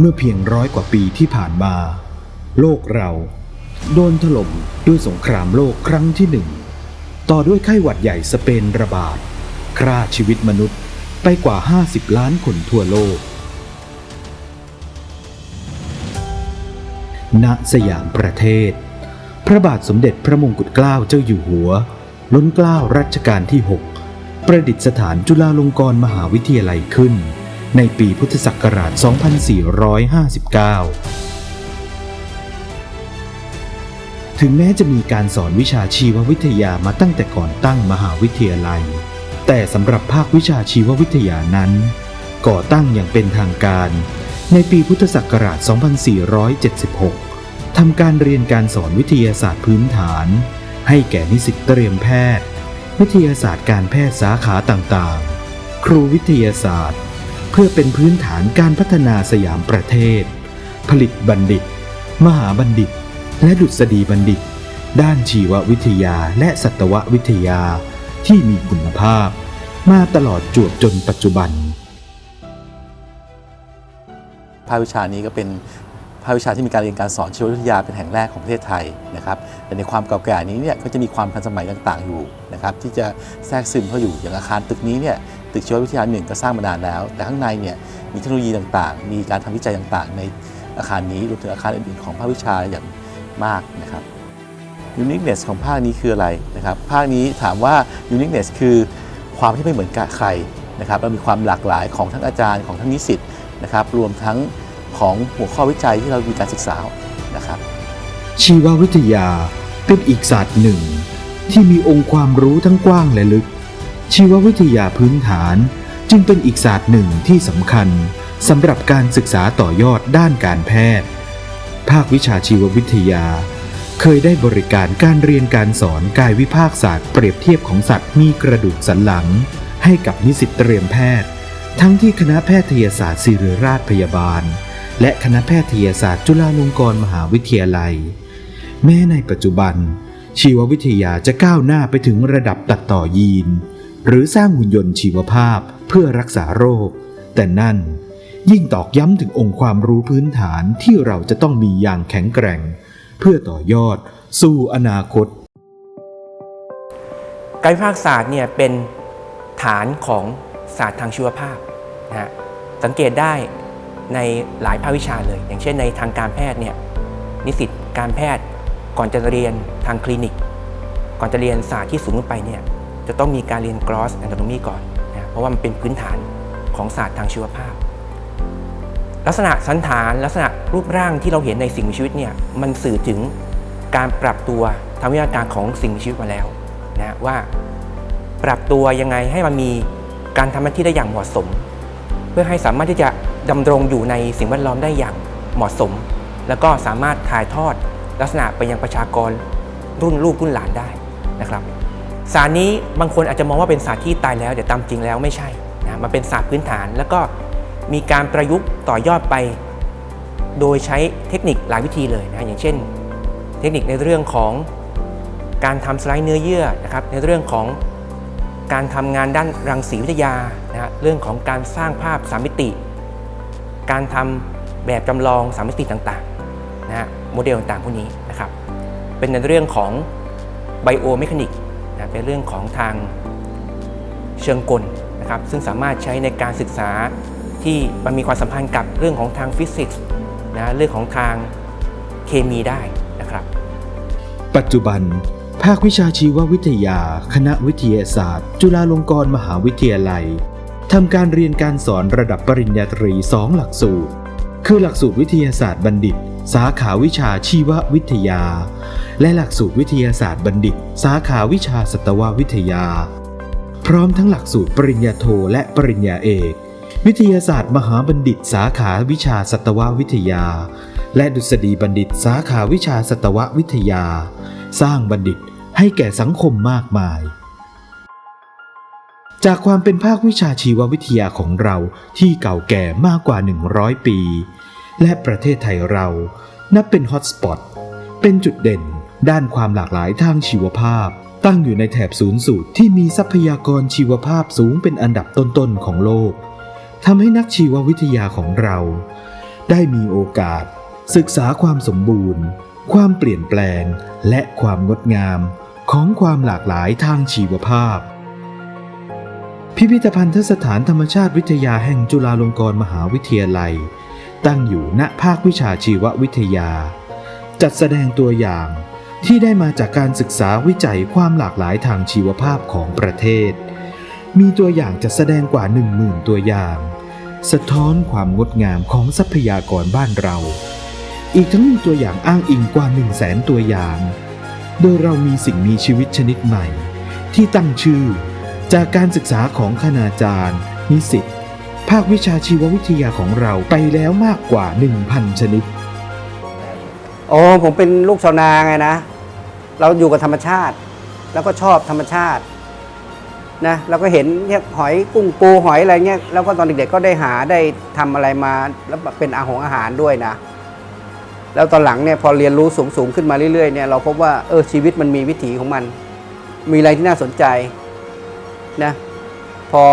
เมื่อเพียงร้อยกว่าปีที่ผ่านมา โลกเราโดนถล่มด้วยสงครามโลกครั้งที่หนึ่ง ต่อด้วยไข้หวัดใหญ่สเปนระบาดฆ่าชีวิตมนุษย์ไปกว่า 50 ล้านคนทั่วโลก ณ สยามประเทศ พระบาทสมเด็จพระมงกุฎเกล้าเจ้าอยู่หัว ล้นเกล้ารัชกาลที่ 6 ประดิษฐานจุฬาลงกรณ์มหาวิทยาลัยขึ้น ในปีพุทธศักราช 2459 ถึงแม้จะมีการสอนวิชาชีววิทยามาตั้งแต่ก่อนตั้งมหาวิทยาลัย แต่สำหรับภาควิชาชีววิทยานั้น ก่อตั้งอย่างเป็นทางการ ในปีพุทธศักราช 2476 ทำการเรียนการสอนวิทยาศาสตร์พื้นฐาน ให้แก่นิสิตเตรียมแพทย์ วิทยาศาสตร์การแพทย์สาขาต่างๆ ครูวิทยาศาสตร์ เพื่อเป็นพื้นฐานการพัฒนาสยามประเทศ ผลิตบัณฑิต มหาบัณฑิต และดุษฎีบัณฑิต ด้านชีววิทยาและสัตววิทยาที่มีคุณภาพ มาตลอดจวบจนปัจจุบัน ภาควิชานี้ก็เป็นภาควิชาที่มีการเรียนการสอนชีววิทยาเป็นแห่งแรกของประเทศไทยนะครับแต่ในความเก่าแก่นี้เนี่ยก็จะมีความทันสมัยต่างๆอยู่นะครับที่จะแทรกซึมเข้าอยู่อย่างอาคารตึกนี้เนี่ย ตึกชีววิทยาหนึ่งก็สร้างมานานแล้ว แต่ข้างในเนี่ยมีเทคโนโลยีต่างๆ มีการทำวิจัยต่างๆ ในอาคารนี้รวมถึงอาคารอื่นๆของภาควิชาอย่างมากนะครับ uniqueness ของภาคนี้คืออะไรนะครับภาคนี้ถามว่า uniqueness คือความที่ไม่เหมือนกับใครนะครับเรามีความหลากหลายของทั้งอาจารย์ของทั้งนิสิตนะครับรวมทั้งของหัวข้อวิจัยที่เรามีการศึกษานะครับชีววิทยาเป็นอีกศาสตร์หนึ่ง ที่มีองค์ความรู้ทั้งกว้างและลึก ชีววิทยาพื้นฐานจึงเป็นอีกศาสตร์หนึ่งที่สำคัญสำหรับการศึกษาต่อยอดด้านการแพทย์ ภาควิชาชีววิทยา เคยได้บริการการเรียนการสอนกายวิภาคศาสตร์เปรียบเทียบของสัตว์มีกระดูกสันหลัง ให้กับนิสิตเตรียมแพทย์ ทั้งที่คณะแพทยศาสตร์ศิริราชพยาบาล และคณะแพทยศาสตร์จุฬาลงกรณ์มหาวิทยาลัย แม้ในปัจจุบัน ชีววิทยาจะก้าวหน้าไปถึงระดับตัดต่อยีน หรือสร้างหุ่นยนต์ชีวภาพเพื่อรักษาโรค แต่นั่นยิ่งตอกย้ำถึงองค์ความรู้พื้นฐานที่เราจะต้องมีอย่างแข็งแกร่ง เพื่อต่อยอดสู่อนาคต การวิพากษศาสตร์เนี่ยเป็นฐานของศาสตร์ทางชีวภาพนะฮะสังเกตได้ในหลายภาควิชาเลย อย่างเช่นในทางการแพทย์เนี่ยนิสิตการแพทย์ก่อนจะเรียนทางคลินิก ก่อนจะเรียนศาสตร์ที่สูงขึ้นไปเนี่ย จะต้องมีการเรียน gross anatomy ก่อนนะเพราะว่ามันเป็นพื้นฐานของศาสตร์ทางชีวภาพ ลักษณะสันฐานลักษณะรูปร่างที่เราเห็นในสิ่งมีชีวิตเนี่ยมันสื่อถึงการปรับตัวทางวิทยาการของสิ่งมีชีวิตมาแล้วนะว่าปรับตัวยังไงให้มันมีการทำหน้าที่ได้อย่างเหมาะสม เพื่อให้สามารถที่จะดำรงอยู่ในสิ่งแวดล้อมได้อย่างเหมาะสม แล้วก็สามารถถ่ายทอดลักษณะไปยังประชากรรุ่นลูกรุ่นหลานได้นะครับ ศารนี้บางคนอาจจะมองว่าเป็นศาสตร์ที่ตายแล้วแต่ตามจริงแล้วไม่ใช่นะมันเป็นศาสตร์พื้นฐาน แล้วก็มีการประยุกต์ต่อยอดไป โดยใช้เทคนิคหลายวิธีเลยนะอย่างเช่น เทคนิคในเรื่องของการทำสไลด์เนื้อเยื่อนะครับในเรื่องของการทำงานด้านรังสีวิทยานะฮะเรื่องของการสร้างภาพสามมิติ การทำแบบจำลองสามมิติต่างๆนะฮะโมเดลต่างๆพวกนี้นะครับเป็นในเรื่องของไบโอเมคานิก นะเป็นเรื่องของทางเชิงกลนะครับซึ่งสามารถใช้ในการศึกษาที่มันมีความสัมพันธ์กับเรื่องของทางฟิสิกส์นะเรื่องของทางเคมีได้นะครับ ปัจจุบัน ภาควิชาชีววิทยา คณะวิทยาศาสตร์ จุฬาลงกรณ์มหาวิทยาลัยทำการเรียนการสอนระดับปริญญาตรี2หลักสูตร คือหลักสูตรวิทยาศาสตร์บัณฑิต สาขาวิชาชีววิทยา และหลักสูตรวิทยาศาสตร์บัณฑิต สาขาวิชาสัตววิทยา พร้อมทั้งหลักสูตรปริญญาโทและปริญญาเอก วิทยาศาสตร์มหาบัณฑิต สาขาวิชาสัตววิทยา และดุษฎีบัณฑิต สาขาวิชาสัตววิทยา สร้างบัณฑิตให้แก่สังคมมากมายจากความเป็นภาควิชาชีววิทยาของเราที่เก่าแก่มากกว่า 100 ปี และประเทศไทยเรา นับเป็นฮอตสปอต เป็นจุดเด่น ด้านความหลากหลายทางชีวภาพ ตั้งอยู่ในแถบศูนย์สูตรที่มีทรัพยากรชีวภาพสูงเป็นอันดับต้นๆของโลกทำให้นักชีววิทยาของเรา ได้มีโอกาส ศึกษาความสมบูรณ์ ความเปลี่ยนแปลง และความงดงาม ของความหลากหลายทางชีวภาพ พิพิธภัณฑสถานธรรมชาติวิทยาแห่งจุฬาลงกรณ์มหาวิทยาลัย ตั้งอยู่ณภาควิชาชีววิทยา จัดแสดงตัวอย่าง ที่ได้มาจากการศึกษาวิจัยความหลากหลายทางชีวภาพของประเทศ มีตัวอย่างจัดแสดงกว่า 10,000 ตัวอย่าง สะท้อนความงดงามของทรัพยากรบ้านเรา อีกทั้งมีตัวอย่างอ้างอิงกว่า 1 0 0 0 0แสนตัวอย่าง โดยเรามีสิ่งมีชีวิตชนิดใหม่ ที่ตั้งชื่อ จากการศึกษาของคณาจารย์ นิสิตภาควิชาชีววิทยาของเราไปแล้วมากกว่า 1,000 ชนิด โอ้ผมเป็นลูกชาวนาไงนะ เราอยู่กับธรรมชาติ แล้วก็ชอบธรรมชาตินะเราก็เห็นเนี่ยหอยกุ้งปูหอยอะไรเงี้ยแล้วก็ตอนเด็กๆก็ได้หาได้ทำอะไรมาแล้วเป็นอาหงอาหารด้วยนะ แล้วตอนหลังเนี่ยพอเรียนรู้สูงๆขึ้นมาเรื่อยๆเนี่ยเราพบว่าเออชีวิตมันมีวิถีของมัน มีอะไรที่น่าสนใจนะพอ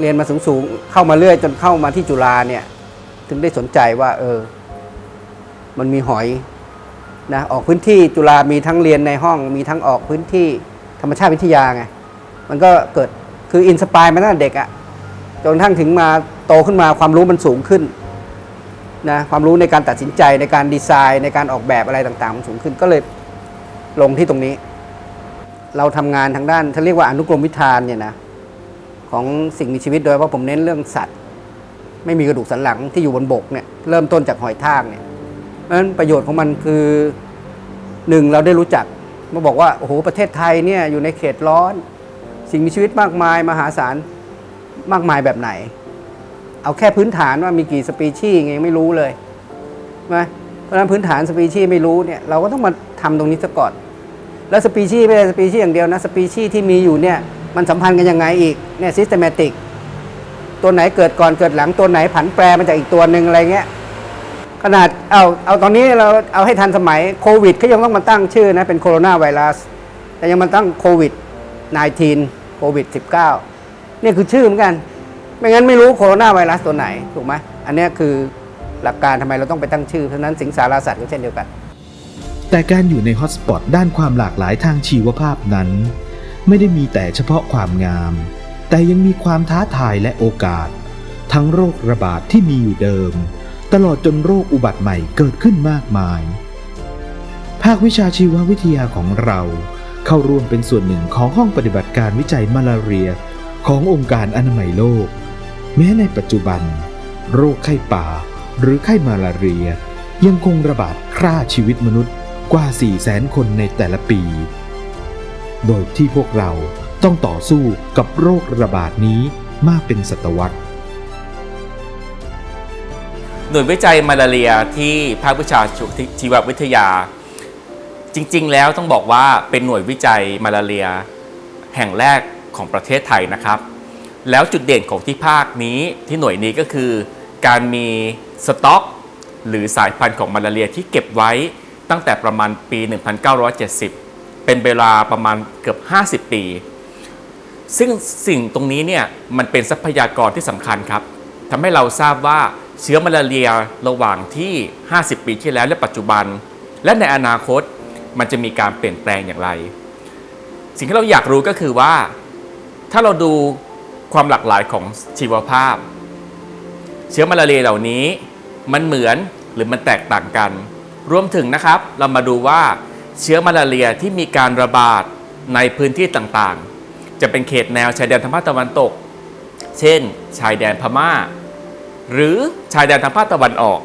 เรียนมาสูงๆเข้ามาเรื่อยจนเข้ามาที่จุฬาเนี่ย ถึงได้สนใจว่าเออ มันมีหอยนะออกพื้นที่จุฬามีทั้งเรียนในห้อง มีทั้งออกพื้นที่ธรรมชาติวิทยาไงมันก็เกิดคืออินสปายมาตั้งแต่เด็กอะจนทั่งถึงมาโตขึ้นมาความรู้มันสูงขึ้นนะความรู้ในการตัดสินใจในการดีไซน์ ในการออกแบบอะไรต่างๆมันสูงขึ้นก็เลยลงที่ตรงนี้ เราทำงานทางด้านเขาเรียกว่าอนุกรมวิธานเนี่ยนะของสิ่งมีชีวิตโดยเฉพาะผมเน้นเรื่องสัตว์ ไม่มีกระดูกสันหลังที่อยู่บนบกเนี่ยเริ่มต้นจากหอยทากเนี่ย เพราะฉะนั้นประโยชน์ของมันคือหนึ่งเราได้รู้จักมาบอกว่าโอ้โหประเทศไทยเนี่ยอยู่ในเขตร้อน สิ่งมีชีวิตมากมายมหาศาลมากมายแบบไหน เอาแค่พื้นฐานว่ามีกี่สปีชีส์ไงยังไม่รู้เลยไหมเพราะฉะนั้นพื้นฐานสปีชีส์ไม่รู้เนี่ยเราก็ต้องมาทำตรงนี้ซะก่อน แล้วสปีชีส์ไม่ใช่สปีชีส์อย่างเดียวนะสปีชีส์ที่มีอยู่เนี่ยมันสัมพันธ์กันยังไงอีกเนี่ยซิสเตมติกตัวไหนเกิดก่อนเกิดหลังตัวไหนผันแปรมาจากอีกตัวหนึ่งอะไรเงี้ย ขนาดเอาเอาตอนนี้เราเอาให้ทันสมัยโควิดเขายังต้องมาตั้งชื่อนะเป็นโคโรนาไวรัสแต่ยังมาตั้งโควิด 19 โควิด 19เนี่ยคือชื่อเหมือนกัน ไม่งั้นไม่รู้โคโรนาไวรัสตัวไหนถูกไหมอันนี้คือหลักการทำไมเราต้องไปตั้งชื่อ เพราะฉะนั้นสิงสารสัตว์ก็เช่นเดียวกัน แต่การอยู่ในฮอตสปอตด้านความหลากหลายทางชีวภาพนั้น ไม่ได้มีแต่เฉพาะความงาม แต่ยังมีความท้าทายและโอกาส ทั้งโรคระบาดที่มีอยู่เดิม ตลอดจนโรคอุบัติใหม่เกิดขึ้นมากมาย ภาควิชาชีววิทยาของเรา เข้าร่วมเป็นส่วนหนึ่งของห้องปฏิบัติการวิจัยมาลาเรีย ขององค์การอนามัยโลก แม้ในปัจจุบัน โรคไข้ป่า หรือไข้มาลาเรีย ยังคงระบาดฆ่าชีวิตมนุษย์กว่า 4 0 0แสนคนในแต่ละปี โดยที่พวกเราต้องต่อสู้กับโรคระบาดนี้มาเป็นศตวรรษ หน่วยวิจัยมาลาเรียที่ภาควิชาชีววิทยา จริงๆ แล้วต้องบอกว่าเป็นหน่วยวิจัยมาลาเรีย แห่งแรกของประเทศไทยนะครับ แล้วจุดเด่นของที่ภาคนี้ที่หน่วยนี้ก็คือ การมีสต็อก หรือสายพันธุ์ของมาลาเรียที่เก็บไว้ตั้งแต่ประมาณปี 1970 เป็นเวลาประมาณเกือบ 50 ปี ซึ่งสิ่งตรงนี้เนี่ยมันเป็นทรัพยากรที่สำคัญครับทำให้เราทราบว่า เชื้อมาลาเรียระหว่างที่ 50 ปีที่แล้วและปัจจุบัน และในอนาคตมันจะมีการเปลี่ยนแปลงอย่างไร สิ่งที่เราอยากรู้ก็คือว่า ถ้าเราดูความหลากหลายของชีวภาพ เชื้อมาลาเรียเหล่านี้มันเหมือนหรือมันแตกต่างกัน รวมถึงนะครับ เรามาดูว่าเชื้อมาลาเรียที่มีการระบาดในพื้นที่ต่างๆ จะเป็นเขตแนวชายแดนทางภาคตะวันตก เช่น ชายแดนพม่า หรือชายแดนทางภาคตะวันออก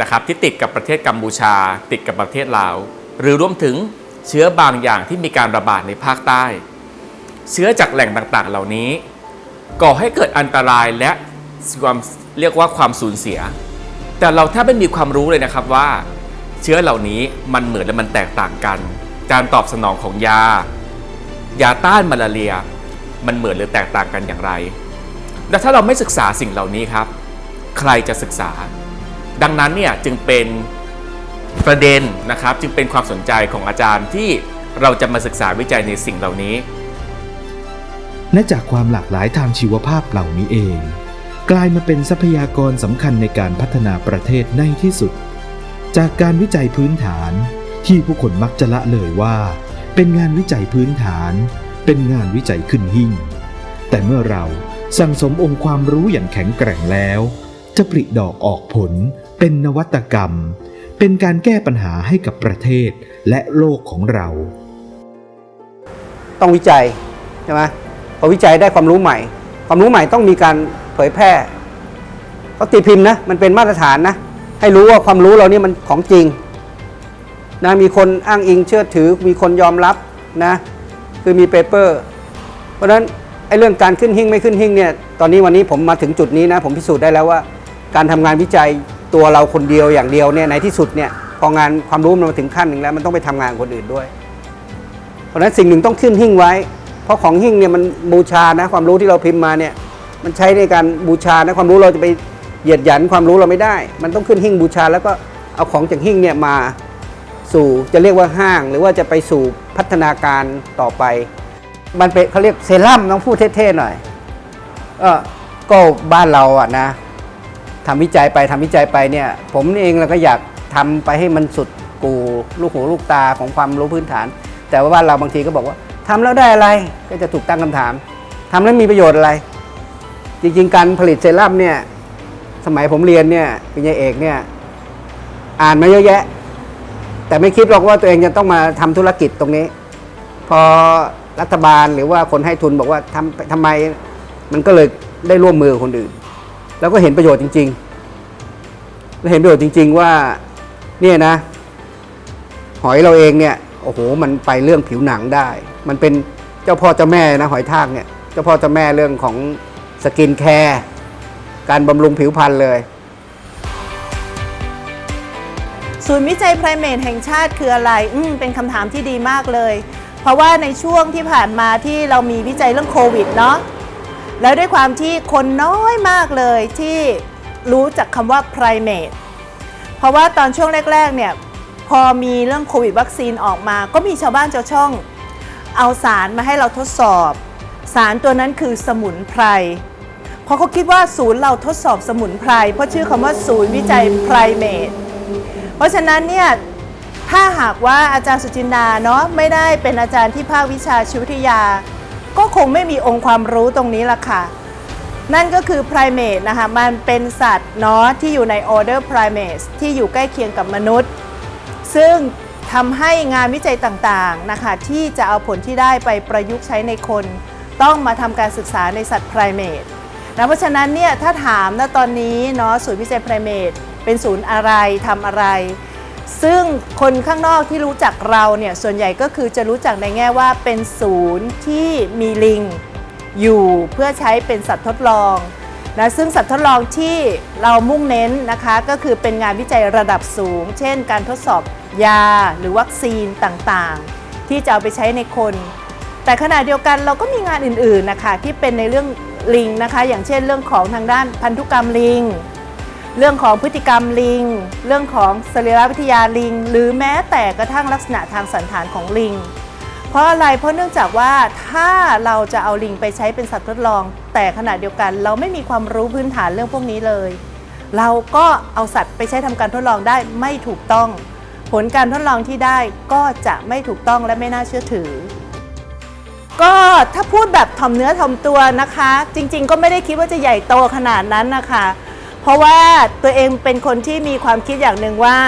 นะครับที่ติดกับประเทศกัมพูชา ติดกับประเทศลาว หรือรวมถึงเชื้อบางอย่างที่มีการระบาดในภาคใต้ เชื้อจากแหล่งต่างๆ เหล่านี้ ก่อให้เกิดอันตรายและความเรียกว่าความสูญเสีย แต่เราแทบไม่มีความรู้เลยนะครับว่า เชื้อเหล่านี้มันเหมือนและมันแตกต่างกัน การตอบสนองของยา ยาต้านมาลาเรีย มันเหมือนหรือแตกต่างกันอย่างไร และถ้าเราไม่ศึกษาสิ่งเหล่านี้ครับ ใครจะศึกษา ดังนั้นเนี่ยจึงเป็นประเด็นนะครับ จึงเป็นความสนใจของอาจารย์ที่เราจะมาศึกษาวิจัยในสิ่งเหล่านี้และจากความหลากหลายทางชีวภาพเหล่านี้เอง กลายมาเป็นทรัพยากรสำคัญในการพัฒนาประเทศในที่สุด จากการวิจัยพื้นฐานที่ผู้คนมักจะละเลยว่า เป็นงานวิจัยพื้นฐาน เป็นงานวิจัยขึ้นหิ่งแต่เมื่อเราสั่งสมองค์ความรู้อย่างแข็งแกร่งแล้ว จะปริดอกออกผล เป็นนวัตกรรม เป็นการแก้ปัญหาให้กับประเทศและโลกของเรา ต้องวิจัยใช่ไหมพอวิจัยได้ความรู้ใหม่ ความรู้ใหม่ต้องมีการเผยแพร่ก็ตีพิมพ์นะมันเป็นมาตรฐานนะ ให้รู้ว่าความรู้เรานี่มันของจริงนะมีคนอ้างอิงเชื่อถือ มีคนยอมรับนะ คือมีเปเปอร์ เพราะฉะนั้นไอ้เรื่องการขึ้นหิ้งไม่ขึ้นหิ้งเนี่ย ตอนนี้วันนี้ผมมาถึงจุดนี้นะ ผมพิสูจน์ได้แล้วว่า การทำงานวิจัยตัวเราคนเดียวอย่างเดียวเนี่ยในที่สุดเนี่ยพองานความรู้มันมาถึงขั้นหนึ่งแล้วมันต้องไปทำงานคนอื่นด้วย เพราะฉะนั้นสิ่งหนึ่งต้องขึ้นหิ้งไว้ เพราะของหิ้งเนี่ยมันบูชานะความรู้ที่เราพิมพ์มาเนี่ยมันใช้ในการบูชานะความรู้เราจะไปเหยียดหยันความรู้เราไม่ได้ มันต้องขึ้นหิ้งบูชา แล้วก็เอาของจากหิ้งเนี่ยมาสู่จะเรียกว่าห้าง หรือว่าจะไปสู่พัฒนาการต่อไป มันเป็นเขาเรียกเซรั่มต้องพูดเท่ๆหน่อยเออก็บ้านเราอะนะ ทำวิจัยไปทำวิจัยไปเนี่ย ผมเองเราก็อยากทำไปให้มันสุดกูลูกหูลูกตาของความรู้พื้นฐาน แต่ว่าบ้านเราบางทีก็บอกว่าทำแล้วได้อะไรก็จะถูกตั้งคำถามทำแล้วมีประโยชน์อะไร จริง ๆ การผลิตเซรั่มเนี่ยสมัยผมเรียนเนี่ยปริญญาเอกเนี่ยอ่านมาเยอะแยะ แต่ไม่คิดหรอกว่าตัวเองจะต้องมาทำธุรกิจตรงนี้ พอรัฐบาลหรือว่าคนให้ทุนบอกว่าทำทำไมมันก็เลยได้ร่วมมือคนอื่น แล้วก็เห็นประโยชน์จริงๆแล้วเห็นประโยชน์จริง ๆ ว่าเนี่ยนะ หอยเราเองเนี่ยโอ้โหมันไปเรื่องผิวหนังได้ มันเป็นเจ้าพ่อเจ้าแม่นะหอยทากเนี่ยเจ้าพ่อเจ้าแม่เรื่องของสกินแคร์การบำรุงผิวพรรณเลย ศูนย์วิจัยไพรเมทแห่งชาติคืออะไร อืมเป็นคำถามที่ดีมากเลย เพราะว่าในช่วงที่ผ่านมาที่เรามีวิจัยเรื่องโควิดเนาะ แล้วด้วยความที่คนน้อยมากเลยที่รู้จักคำว่าไพรเมทเพราะว่าตอนช่วงแรกๆเนี่ยพอมีเรื่องโควิดวัคซีนออกมา ก็มีชาวบ้านชาวช่อง เอาสารมาให้เราทดสอบ สารตัวนั้นคือสมุนไพรเพราะเขาคิดว่าศูนย์เราทดสอบสมุนไพรเพราะชื่อคำว่าศูนย์วิจัยไพรเมทเพราะฉะนั้นเนี่ยถ้าหากว่าอาจารย์สุจินดาเนาะไม่ได้เป็นอาจารย์ที่ภาควิชาชีววิทยา ก็คงไม่มีองค์ความรู้ตรงนี้ละค่ะ นั่นก็คือ primate นะคะ มันเป็นสัตว์เนาะที่อยู่ใน order primates ที่อยู่ใกล้เคียงกับมนุษย์ ซึ่งทำให้งานวิจัยต่างๆนะคะที่จะเอาผลที่ได้ไปประยุกต์ใช้ในคน ต้องมาทำการศึกษาในสัตว์ primate นะเพราะฉะนั้นเนี่ยถ้าถามนะตอนนี้เนาะศูนย์วิจัย primate เป็นศูนย์อะไรทำอะไร ซึ่งคนข้างนอกที่รู้จักเราเนี่ยส่วนใหญ่ก็คือจะรู้จักในแง่ว่าเป็นศูนย์ที่มีลิงอยู่เพื่อใช้เป็นสัตว์ทดลองนะซึ่งสัตว์ทดลองที่เรามุ่งเน้นนะคะก็คือเป็นงานวิจัยระดับสูง เช่น การทดสอบยาหรือวัคซีนต่างๆ ที่จะเอาไปใช้ในคน แต่ขณะเดียวกันเราก็มีงานอื่นๆนะคะที่เป็นในเรื่องลิงนะคะ อย่างเช่นเรื่องของทางด้านพันธุกรรมลิง เรื่องของพฤติกรรมลิง เรื่องของสรีรวิทยาลิง หรือแม้แต่กระทั่งลักษณะทางสันฐานของลิง เพราะอะไรเพราะเนื่องจากว่าถ้าเราจะเอาลิงไปใช้เป็นสัตว์ทดลอง แต่ขณะเดียวกัน เราไม่มีความรู้พื้นฐานเรื่องพวกนี้เลย เราก็เอาสัตว์ไปใช้ทำการทดลองได้ไม่ถูกต้อง ผลการทดลองที่ได้ก็จะไม่ถูกต้องและไม่น่าเชื่อถือก็ถ้าพูดแบบถ่อมเนื้อถ่อมตัวนะคะ จริงๆ ก็ไม่ได้คิดว่าจะใหญ่โตขนาดนั้นนะคะ เพราะว่าตัวเองเป็นคนที่มีความคิดอย่างหนึ่งว่า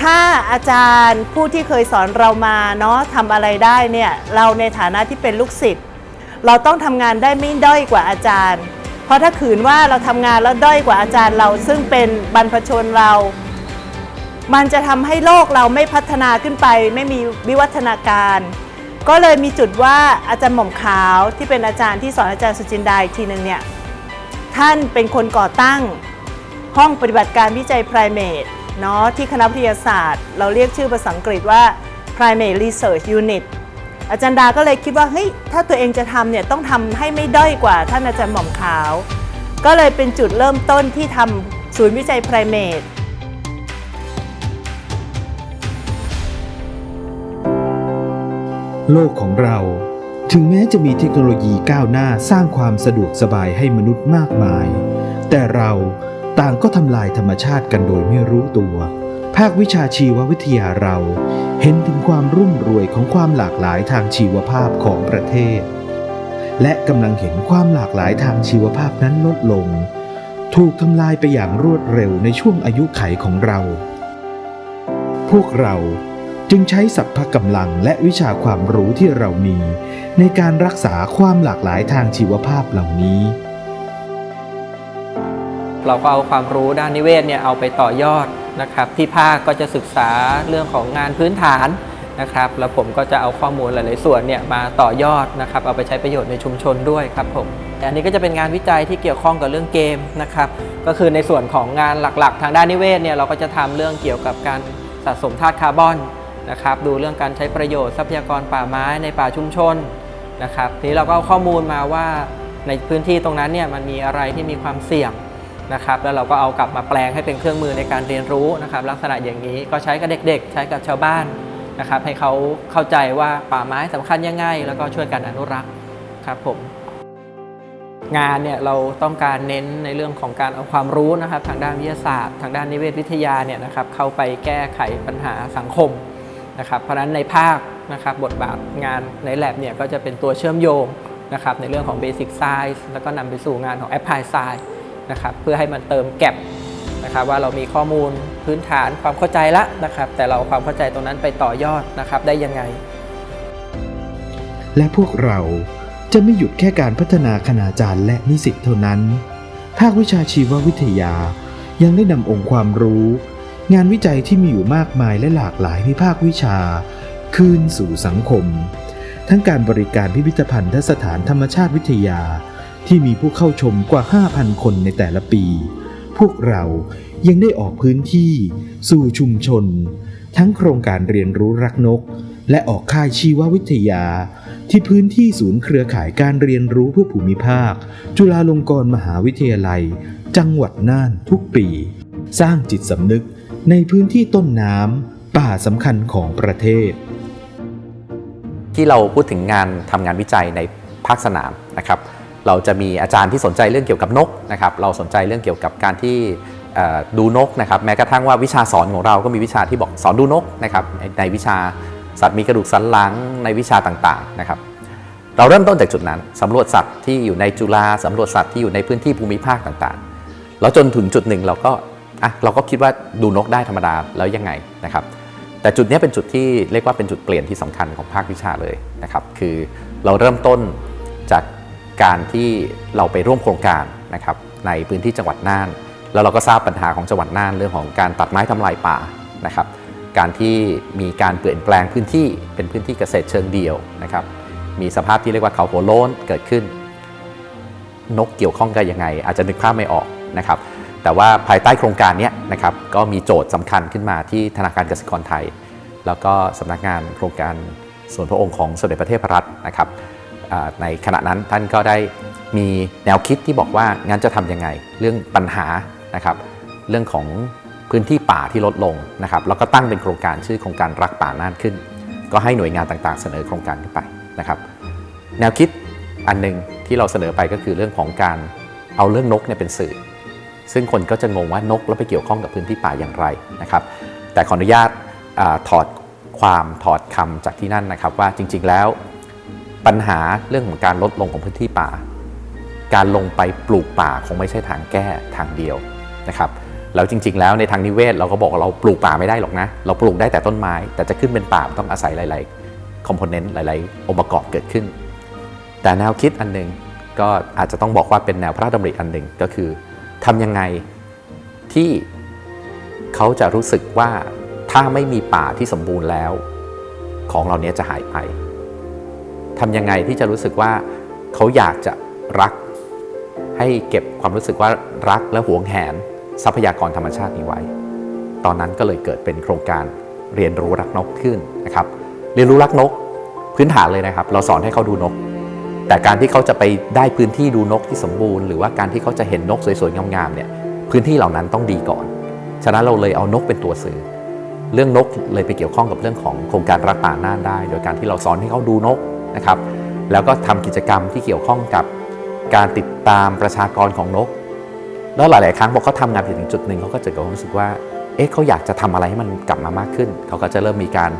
ถ้าอาจารย์ผู้ที่เคยสอนเรามาเนาะทำอะไรได้เนี่ยเราในฐานะที่เป็นลูกศิษย์เราต้องทำงานได้ไม่ด้อยกว่าอาจารย์ เพราะถ้าขืนว่าเราทำงานแล้วด้อยกว่าอาจารย์เรา ซึ่งเป็นบรรพชนเรา มันจะทำให้โลกเราไม่พัฒนาขึ้นไป ไม่มีวิวัฒนาการ ก็เลยมีจุดว่าอาจารย์หม่อมขาวที่เป็นอาจารย์ที่สอนอาจารย์สุจินดาอีกทีหนึ่งเนี่ย ท่านเป็นคนก่อตั้งห้องปฏิบัติการวิจัย primate เนาะที่คณะวิทยาศาสตร์ เราเรียกชื่อภาษาอังกฤษว่า primate research unit อาจารย์ดาก็เลยคิดว่าเฮ้ยถ้าตัวเองจะทำเนี่ยต้องทำให้ไม่ด้อยกว่าท่านอาจารย์หม่อมขาว ก็เลยเป็นจุดเริ่มต้นที่ทำศูนย์วิจัย primate โลกของเรา ถึงแม้จะมีเทคโนโลยีก้าวหน้าสร้างความสะดวกสบายให้มนุษย์มากมาย แต่เราต่างก็ทำลายธรรมชาติกันโดยไม่รู้ตัว ภาควิชาชีววิทยาเรา เห็นถึงความรุ่มรวยของความหลากหลายทางชีวภาพของประเทศ และกำลังเห็นความหลากหลายทางชีวภาพนั้นลดลง ถูกทำลายไปอย่างรวดเร็วในช่วงอายุไขของเรา พวกเรา จึงใช้สัพพะกำลังและวิชาความรู้ที่เรามี ในการรักษาความหลากหลายทางชีวภาพเหล่านี้ เราก็เอาความรู้ด้านนิเวศเนี่ยเอาไปต่อยอดนะครับ ที่ภาคก็จะศึกษาเรื่องของงานพื้นฐานนะครับ แล้วผมก็จะเอาข้อมูลหลาย ๆ ส่วนเนี่ยมาต่อยอดนะครับ เอาไปใช้ประโยชน์ในชุมชนด้วยครับผมอันนี้ก็จะเป็นงานวิจัยที่เกี่ยวข้องกับเรื่องเกมนะครับ ก็คือในส่วนของงานหลัก ๆ ทางด้านนิเวศเนี่ยเราก็จะทำเรื่องเกี่ยวกับการสะสมธาตุคาร์บอน นะครับดูเรื่องการใช้ประโยชน์ทรัพยากรป่าไม้ในป่าชุมชนนะครับทีนี้เราก็เอาข้อมูลมาว่าในพื้นที่ตรงนั้นเนี่ยมันมีอะไรที่มีความเสี่ยงนะครับแล้วเราก็เอากลับมาแปลงให้เป็นเครื่องมือในการเรียนรู้นะครับลักษณะอย่างนี้ก็ใช้กับเด็กๆ ใช้กับชาวบ้านนะครับให้เขาเข้าใจว่าป่าไม้สำคัญยังไง แล้วก็ช่วยกันอนุรักษ์ครับผมงานเนี่ยเราต้องการเน้นในเรื่องของการเอาความรู้นะครับ ทางด้านวิทยาศาสตร์ ทางด้านนิเวศวิทยาเนี่ยนะครับเข้าไปแก้ไขปัญหาสังคม นะครับเพราะฉะนั้นในภาคนะครับบทบาทงานใน lab เนี่ยก็จะเป็นตัวเชื่อมโยงนะครับในเรื่องของ Basic Science แล้วก็นำไปสู่งานของ Applied Science นะครับเพื่อให้มันเติมแก็บนะครับว่าเรามีข้อมูลพื้นฐานความเข้าใจละนะครับ แต่เราเอาความเข้าใจตรงนั้นไปต่อยอดนะครับได้ยังไง และพวกเราจะไม่หยุดแค่การพัฒนาคณาจารย์และนิสิตเท่านั้น ภาควิชาชีววิทยายังได้นำองค์ความรู้ งานวิจัยที่มีอยู่มากมายและหลากหลายในภาควิชา คืนสู่สังคม ทั้งการบริการพิพิธภัณฑสถานธรรมชาติวิทยา ที่มีผู้เข้าชมกว่า 5,000 คนในแต่ละปี พวกเรายังได้ออกพื้นที่ สู่ชุมชน ทั้งโครงการเรียนรู้รักนก และออกค่ายชีววิทยา ที่พื้นที่ศูนย์เครือข่ายการเรียนรู้เพื่อภูมิภาค จุฬาลงกรณ์มหาวิทยาลัย จังหวัดน่านทุกปี สร้างจิตสำนึก ในพื้นที่ต้นน้ำป่าสำคัญของประเทศ ที่เราพูดถึงงานทำงานวิจัยในภาคสนามนะครับ เราจะมีอาจารย์ที่สนใจเรื่องเกี่ยวกับนกนะครับ เราสนใจเรื่องเกี่ยวกับการที่ดูนกนะครับ แม้กระทั่งว่าวิชาสอนของเราก็มีวิชาที่บอกสอนดูนกนะครับในในวิชาสัตว์มีกระดูกสันหลังในวิชาต่างๆนะครับ เราเริ่มต้นจากจุดนั้นสำรวจสัตว์ที่อยู่ในจุฬาสำรวจสัตว์ที่อยู่ในพื้นที่ภูมิภาคต่างๆ แล้วจนถึงจุดหนึ่งเราก็ อะเราก็คิดว่าดูนกได้ธรรมดาแล้วยังไงนะครับ แต่จุดนี้เป็นจุดที่เรียกว่าเป็นจุดเปลี่ยนที่สำคัญของภาควิชาเลยนะครับ คือเราเริ่มต้นจากการที่เราไปร่วมโครงการนะครับในพื้นที่จังหวัดน่าน แล้วเราก็ทราบปัญหาของจังหวัดน่านเรื่องของการตัดไม้ทำลายป่านะครับ การที่มีการเปลี่ยนแปลงพื้นที่เป็นพื้นที่เกษตรเชิงเดี่ยวนะครับ มีสภาพที่เรียกว่าเขาหัวโล้นเกิดขึ้น นกเกี่ยวข้องกันยังไง อาจจะนึกภาพไม่ออกนะครับ แต่ว่าภายใต้โครงการนี้นะครับก็มีโจทย์สำคัญขึ้นมาที่ธนาคารกสิกรไทย แล้วก็สำนักงานโครงการส่วนพระองค์ของสมเด็จพระเทพรัตน์นะครับในขณะนั้นท่านก็ได้มีแนวคิดที่บอกว่างั้นจะทำยังไง เรื่องปัญหานะครับเรื่องของพื้นที่ป่าที่ลดลงนะครับแล้วก็ตั้งเป็นโครงการชื่อโครงการรักป่าน่านขึ้น ก็ให้หน่วยงานต่างๆ เสนอโครงการขึ้นไปนะครับ แนวคิดอันหนึ่งที่เราเสนอไปก็คือเรื่องของการเอาเรื่องนกเนี่ยเป็นสื่อ ซึ่งคนก็จะงงว่านกแล้วไปเกี่ยวข้องกับพื้นที่ป่าอย่างไรนะครับ แต่ขออนุญาตอถอดความถอดคำจากที่นั่นนะครับ ว่าจริงๆแล้วปัญหาเรื่องของการลดลงของพื้นที่ป่า การลงไปปลูกป่าคงไม่ใช่ทางแก้ทางเดียวนะครับแล้วจริง ๆ แล้วในทางนิเวศเราก็บอกว่าเราปลูกป่าไม่ได้หรอกนะ เราปลูกได้แต่ต้นไม้ แต่จะขึ้นเป็นป่าต้องอาศัยหลายๆคอมโพเนนต์หลาย ๆ องค์ประกอบเกิดขึ้น แต่แนวคิดอันหนึ่งก็อาจจะต้องบอกว่าเป็นแนวพระราชดำริอันหนึ่งก็คือ ทำยังไงที่เขาจะรู้สึกว่าถ้าไม่มีป่าที่สมบูรณ์แล้ว ของเหล่านี้จะหายไปทำยังไงที่จะรู้สึกว่าเขาอยากจะรัก ให้เก็บความรู้สึกว่ารักและหวงแหนทรัพยากรธรรมชาตินี้ไว้ ตอนนั้นก็เลยเกิดเป็นโครงการเรียนรู้รักนกขึ้นนะครับ เรียนรู้รักนกพื้นฐานเลยนะครับ เราสอนให้เขาดูนก แต่การที่เขาจะไปได้พื้นที่ดูนกที่สมบูรณ์หรือว่าการที่เขาจะเห็นนกสวยๆงามๆเนี่ยพื้นที่เหล่านั้นต้องดีก่อน ฉะนั้นเราเลยเอานกเป็นตัวสื่อ เรื่องนกเลยไปเกี่ยวข้องกับเรื่องของโครงการรักป่าน่านได้ โดยการที่เราสอนให้เขาดูนกนะครับ แล้วก็ทำกิจกรรมที่เกี่ยวข้องกับการติดตามประชากรของนก แล้วหลาย ๆ ครั้งพอเขาทำงานไปถึงจุดหนึ่งเขาก็จะเกิดความรู้สึกว่า เอ๊ะเขาอยากจะทำอะไรให้มันกลับมามากขึ้น เขาก็จะเริ่มมีการ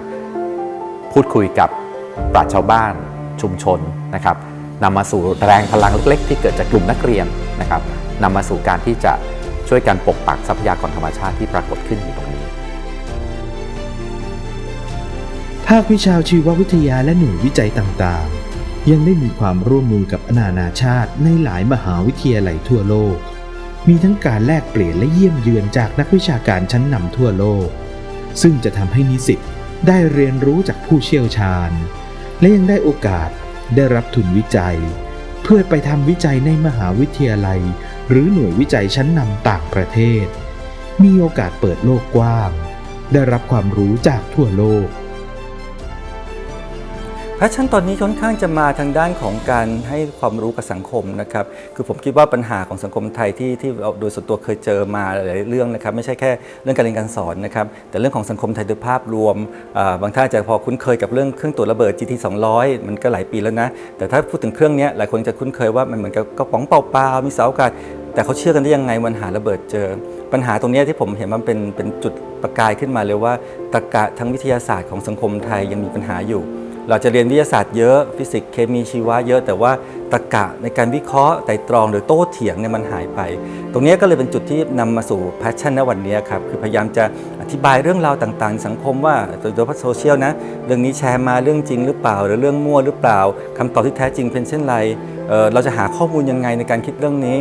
พูดคุยกับปราชญ์ชาวบ้านชุมชนนะครับ นำมาสู่แรงพลังเล็กๆ ที่เกิดจากกลุ่มนักเรียนนะครับนำมาสู่การที่จะช่วยกันปกปักทรัพยากรธรรมชาติที่ปรากฏขึ้นอยู่ตรงนี้ภาควิชาชีววิทยาและหน่วยวิจัยต่างๆ ยังได้มีความร่วมมือกับนานาชาติในหลายมหาวิทยาลัยทั่วโลก มีทั้งการแลกเปลี่ยนและเยี่ยมเยือนจากนักวิชาการชั้นนำทั่วโลก ซึ่งจะทำให้นิสิตได้เรียนรู้จากผู้เชี่ยวชาญ และยังได้โอกาส ได้รับทุนวิจัย เพื่อไปทำวิจัยในมหาวิทยาลัย หรือหน่วยวิจัยชั้นนำต่างประเทศ มีโอกาสเปิดโลกกว้าง ได้รับความรู้จากทั่วโลก พชชั่นตอนนี้ค่อนข้างจะมาทางด้านของการให้ความรู้กับสังคมนะครับคือผมคิดว่าปัญหาของสังคมไทยที่ที่โดยส่วนตัวเคยเจอมาหลายเรื่องนะครับไม่ใช่แค่เรื่องการเรียนการสอนนะครับแต่เรื่องของสังคมไทยโดยภาพรวม บางท่านอาจจะพอคุ้นเคยกับเรื่องเครื่องตรวจระเบิด GT 200 มันก็หลายปีแล้วนะ แต่ถ้าพูดถึงเครื่องนี้หลายคนจะคุ้นเคยว่ามันเหมือนกับกระป๋องเปล่าๆมีเสาอากาศแต่เขาเชื่อกันได้ยังไงวันหาระเบิดเจอ ปัญหาตรงนี้ที่ผมเห็นมันเป็นเป็นจุดประกายขึ้นมาเลยว่าตรกะทางวิทยาศาสตร์ของสังคมไทยยังมีปัญหาอยู่ เราจะเรียนวิทยาศาสตร์เยอะฟิสิกส์เคมีชีวะเยอะ แต่ว่าตรรกะในการวิเคราะห์ไตรตรองหรือโต้เถียงเนี่ยมันหายไป ตรงนี้ก็เลยเป็นจุดที่นำมาสู่แพชชั่นณวันนี้ครับคือพยายามจะอธิบายเรื่องราวต่างๆ สังคมว่าโดยเฉพาะโซเชียลนะเรื่องนี้แชร์มาเรื่องจริงหรือเปล่า หรือเรื่องมั่วหรือเปล่าคำตอบที่แท้จริงเป็นเช่นไรเเราจะหาข้อมูลยังไงในการคิดเรื่องนี้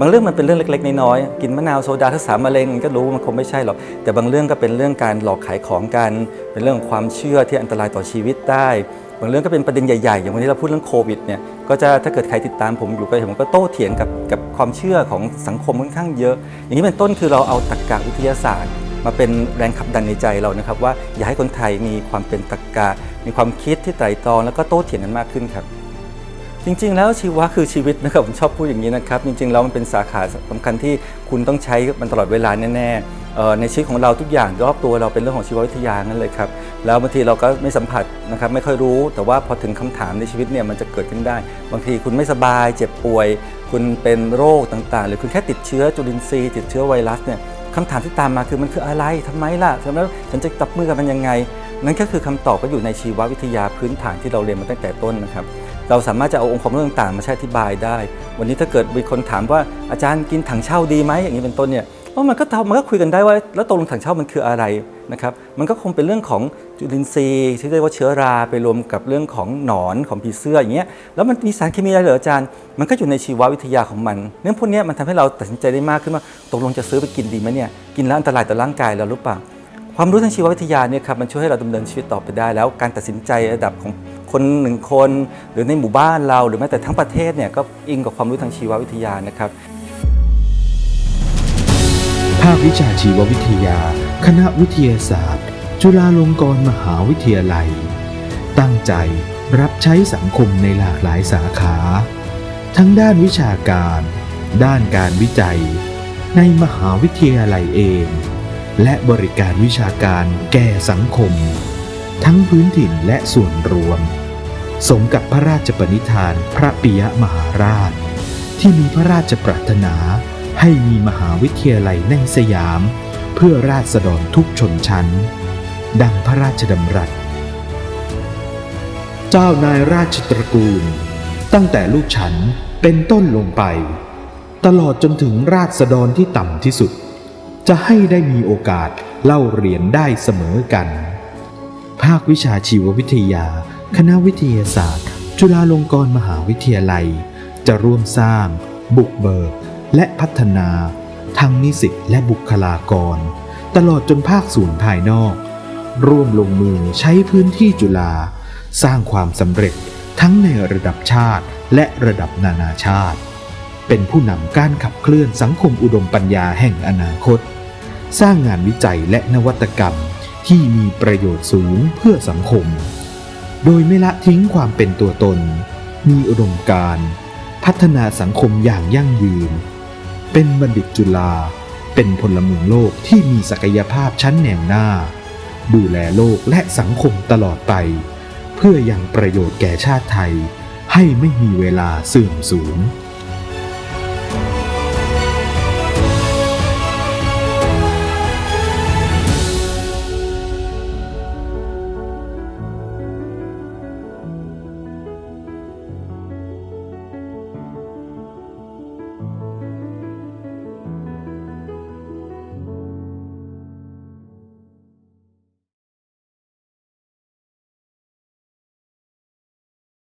บางเรื่องมันเป็นเรื่องเล็กๆน้อยๆกินมะนาวโซดาทักษามะเร็งก็รู้ว่ามันคงไม่ใช่หรอกแต่บางเรื่องก็เป็นเรื่องการหลอกขายของกัน เป็นเรื่องของความเชื่อที่อันตรายต่อชีวิตได้บางเรื่องก็เป็นประเด็นใหญ่ๆ อย่างวันนี้เราพูดเรื่องโควิดเนี่ย ก็จะถ้าเกิดใครติดตามผมอยู่ก็เห็นผมก็โต้เถียงกับกับความเชื่อของสังคมค่อนข้างเยอะ อย่างนี้เป็นต้นคือเราเอาตรรกะวิทยาศาสตร์ มาเป็นแรงขับดันในใจเรานะครับ ว่าอยากให้คนไทยมีความเป็นตรรกะ มีความคิดที่ไตร่ตรองแล้วก็โต้เถียงกันมากขึ้นครับ จริง ๆ แล้วชีวะคือชีวิตนะครับผมชอบพูดอย่างนี้นะครับ จริง ๆ แล้วมันเป็นสาขาสำคัญที่คุณต้องใช้มันตลอดเวลาแน่ๆในชีวิตของเราทุกอย่างรอบตัวเราเป็นเรื่องของชีววิทยานั่นเลยครับแล้วบางทีเราก็ไม่สัมผัสนะครับไม่ค่อยรู้ แต่ว่าพอถึงคำถามในชีวิตเนี่ยมันจะเกิดขึ้นได้ บางทีคุณไม่สบายเจ็บป่วย คุณเป็นโรคต่าง ๆ หรือคุณแค่ติดเชื้อจุลินทรีย์ติดเชื้อไวรัสเนี่ยคำถามที่ตามมาคือมันคืออะไรทำไมล่ะแล้วฉันจะตับมือกับมันยังไง นั่นก็คือคำตอบก็อยู่ในชีววิทยาพื้นฐานที่เราเรียนมาตั้งแต่ต้นนะครับ เราสามารถจะเอาองค์ความรู้ต่างๆ มาใช้อธิบายได้ วันนี้ถ้าเกิดมีคนถามว่าอาจารย์กินถังเช่าดีไหมอย่างนี้เป็นต้นเนี่ยมันก็ทำมันก็คุยกันได้ว่า แล้วตกลงถังเช่ามันคืออะไรนะครับมันก็คงเป็นเรื่องของจุลินทรีย์ที่เรียกว่าเชื้อราไปรวมกับเรื่องของหนอนของผีเสื้ออย่างเงี้ยแล้วมันมีสารเคมีอะไรเหรออาจารย์ มันก็อยู่ในชีววิทยาของมันเรื่องพวกนี้มันทำให้เราตัดสินใจได้มากขึ้นว่าตกลงจะซื้อไปกินดีไหมเนี่ยกินแล้วอันตรายต่อร่างกายเราหรือเปล่าความรู้ทางชีววิทยาเนี่ยครับมันช่วยให้เราดำเนินชีวิตต่อไปได้ แล้วการตัดสินใจระดับของ คนหนึ่งคน หรือในหมู่บ้านเราหรือแม้แต่ทั้งประเทศเนี่ยก็อิงกับความรู้ทางชีววิทยานะครับ ภาควิชาชีววิทยา คณะวิทยาศาสตร์ จุฬาลงกรณ์มหาวิทยาลัย ตั้งใจรับใช้สังคมในหลากหลายสาขา ทั้งด้านวิชาการ ด้านการวิจัย ในมหาวิทยาลัยเอง และบริการวิชาการแก่สังคม ทั้งพื้นถิ่นและส่วนรวม สมกับพระราชปณิธานพระปิยมหาราช ที่มีพระราชปรารถนาให้มีมหาวิทยาลัยในสยาม เพื่อราษฎรทุกชนชั้น ดังพระราชดำรัส เจ้านายราชตระกูล ตั้งแต่ลูกฉันเป็นต้นลงไป ตลอดจนถึงราษฎรที่ต่ำที่สุด จะให้ได้มีโอกาสเล่าเรียนได้เสมอกัน ภาควิชาชีววิทยา คณะวิทยาศาสตร์ จุฬาลงกรณ์มหาวิทยาลัย จะร่วมสร้าง บุกเบิก และพัฒนา ทั้งนิสิตและบุคลากร ตลอดจนภาคส่วนภายนอก ร่วมลงมือใช้พื้นที่จุฬาสร้างความสำเร็จทั้งในระดับชาติและระดับนานาชาติ เป็นผู้นำการขับเคลื่อนสังคมอุดมปัญญาแห่งอนาคต สร้างงานวิจัยและนวัตกรรม ที่มีประโยชน์สูงเพื่อสังคม โดยไม่ละทิ้งความเป็นตัวตน มีอุดมการพัฒนาสังคมอย่างยั่งยืน เป็นบัณฑิตจุฬาเป็นพลเมืองโลกที่มีศักยภาพชั้นแนวหน้า ดูแลโลกและสังคมตลอดไป เพื่อยังประโยชน์แก่ชาติไทย ให้ไม่มีเวลาเสื่อมสูญ